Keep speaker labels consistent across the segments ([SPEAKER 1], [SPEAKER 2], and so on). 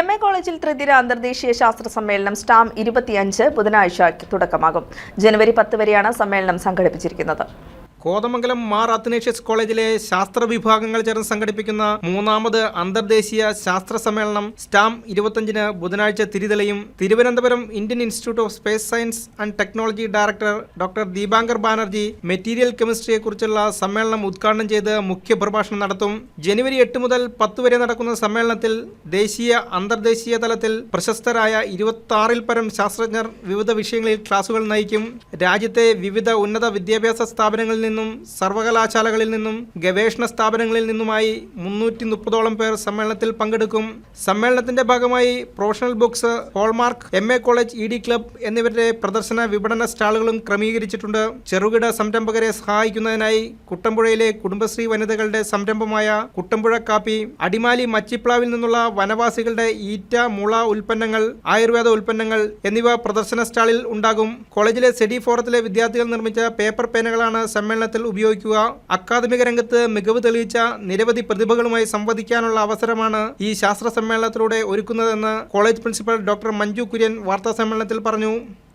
[SPEAKER 1] M A കോളേജിൽ ത്രിദിന അന്തർദേശീയ ശാസ്ത്ര സമ്മേളനം സ്റ്റാം ഇരുപത്തിയഞ്ച് ബുധനാഴ്ച തുടക്കമാകും. ജനുവരി പത്ത് വരെയാണ് സമ്മേളനം സംഘടിപ്പിച്ചിരിക്കുന്നത്.
[SPEAKER 2] കോതമംഗലം മാർ അത്തനേഷ്യസ് കോളേജിലെ ശാസ്ത്ര വിഭാഗങ്ങൾ ചേർന്ന് സംഘടിപ്പിക്കുന്ന മൂന്നാമത് അന്തർദേശീയ ശാസ്ത്ര സമ്മേളനം സ്റ്റാം ഇരുപത്തഞ്ചിന് ബുധനാഴ്ച തിരിതെളിയും. Thiruvananthapuram Indian Institute of Space Science and Technology director doctor Dipankar Banerjee material കെമിസ്ട്രിയെക്കുറിച്ചുള്ള സമ്മേളനം ഉദ്ഘാടനം ചെയ്ത് മുഖ്യപ്രഭാഷണം നടത്തും. ജനുവരി എട്ട് മുതൽ പത്ത് വരെ നടക്കുന്ന സമ്മേളനത്തിൽ ദേശീയ അന്തർദേശീയ തലത്തിൽ പ്രശസ്തരായ ഇരുപത്തി പരം ശാസ്ത്രജ്ഞർ വിവിധ വിഷയങ്ങളിൽ ക്ലാസുകൾ നയിക്കും. രാജ്യത്തെ വിവിധ ഉന്നത വിദ്യാഭ്യാസ സ്ഥാപനങ്ങളിൽ നിന്നും സർവകലാശാലകളിൽ നിന്നും ഗവേഷണ സ്ഥാപനങ്ങളിൽ നിന്നുമായി മുന്നൂറ്റി മുപ്പതോളം പേർ സമ്മേളനത്തിൽ പങ്കെടുക്കും. സമ്മേളനത്തിന്റെ ഭാഗമായി professional books Hallmark M A college E D club എന്നിവരുടെ പ്രദർശന വിപണന സ്റ്റാളുകളും ക്രമീകരിച്ചിട്ടുണ്ട്. ചെറുകിട സംരംഭകരെ സഹായിക്കുന്നതിനായി കുട്ടമ്പുഴയിലെ കുടുംബശ്രീ വനിതകളുടെ സംരംഭമായ കുട്ടമ്പുഴ കാപ്പി അടിമാലി മച്ചിപ്ലാവിൽ നിന്നുള്ള വനവാസികളുടെ ഈറ്റ മുള ഉൽപ്പന്നങ്ങൾ ആയുർവേദ ഉൽപ്പന്നങ്ങൾ എന്നിവ പ്രദർശന സ്റ്റാളിൽ ഉണ്ടാകും. കോളേജിലെ സെഡി ഫോറത്തിലെ വിദ്യാർത്ഥികൾ നിർമ്മിച്ച പേപ്പർ പേനകളാണ് സമ്മേളനത്തിൽ ഉപയോഗിക്കുക. അക്കാദമിക രംഗത്ത് മികവ് തെളിയിച്ച നിരവധി പ്രതിഭകളുമായി സംവദിക്കാനുള്ള അവസരമാണ് ഈ ശാസ്ത്ര സമ്മേളനത്തിലൂടെ ഒരുക്കുന്നതെന്ന് college principal doctor Manju Kurian വാർത്താ സമ്മേളനത്തിൽ പറഞ്ഞു.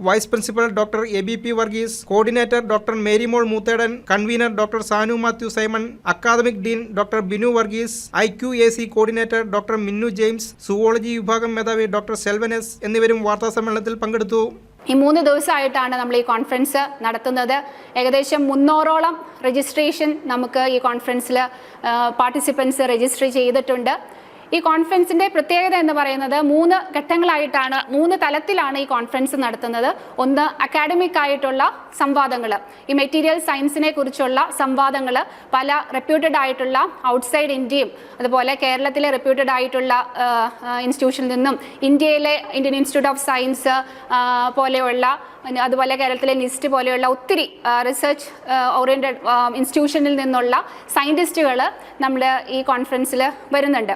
[SPEAKER 2] Vice principal doctor A B P Varghese coordinator doctor Marymol Moothedan convener doctor Sanu Mathew Simon academic dean doctor Binu Varghese I Q A C coordinator doctor Minnu James zoology വിഭാഗം മേധാവി doctor സെൽവനസ് എന്നിവരും വാർത്താ സമ്മേളനത്തിൽ പങ്കെടുത്തു.
[SPEAKER 3] ഈ മൂന്ന് ദിവസമായിട്ടാണ് നമ്മൾ ഈ കോൺഫറൻസ് നടത്തുന്നത്. ഏകദേശം മുന്നൂറോളം രജിസ്ട്രേഷൻ നമുക്ക് ഈ കോൺഫറൻസിൽ പാർട്ടിസിപ്പൻസ് രജിസ്റ്റർ ചെയ്തിട്ടുണ്ട്. ഈ കോൺഫറൻസിന്റെ പ്രത്യേകത എന്ന് പറയുന്നത് മൂന്ന് ഘട്ടങ്ങളായിട്ടാണ് മൂന്ന് തലത്തിലാണ് ഈ കോൺഫറൻസ് നടത്തുന്നത്. ഒന്ന് അക്കാഡമിക് ആയിട്ടുള്ള സംവാദങ്ങൾ ഈ മെറ്റീരിയൽ സയൻസിനെ കുറിച്ചുള്ള സംവാദങ്ങൾ പല റെപ്യൂട്ടഡ് ആയിട്ടുള്ള ഔട്ട്സൈഡ് ഇന്ത്യയും അതുപോലെ കേരളത്തിലെ റെപ്യൂട്ടഡ് ആയിട്ടുള്ള ഇൻസ്റ്റിറ്റ്യൂഷനിൽ നിന്നും ഇന്ത്യയിലെ ഇന്ത്യൻ ഇൻസ്റ്റിറ്റ്യൂട്ട് ഓഫ് സയൻസ് പോലെയുള്ള അതുപോലെ കേരളത്തിലെ നിസ്റ്റ് പോലെയുള്ള ഒത്തിരി റിസർച്ച് ഓറിയന്റഡ് ഇൻസ്റ്റിറ്റ്യൂഷനിൽ നിന്നുള്ള സയന്റിസ്റ്റുകൾ നമ്മൾ ഈ കോൺഫറൻസിൽ വരുന്നുണ്ട്.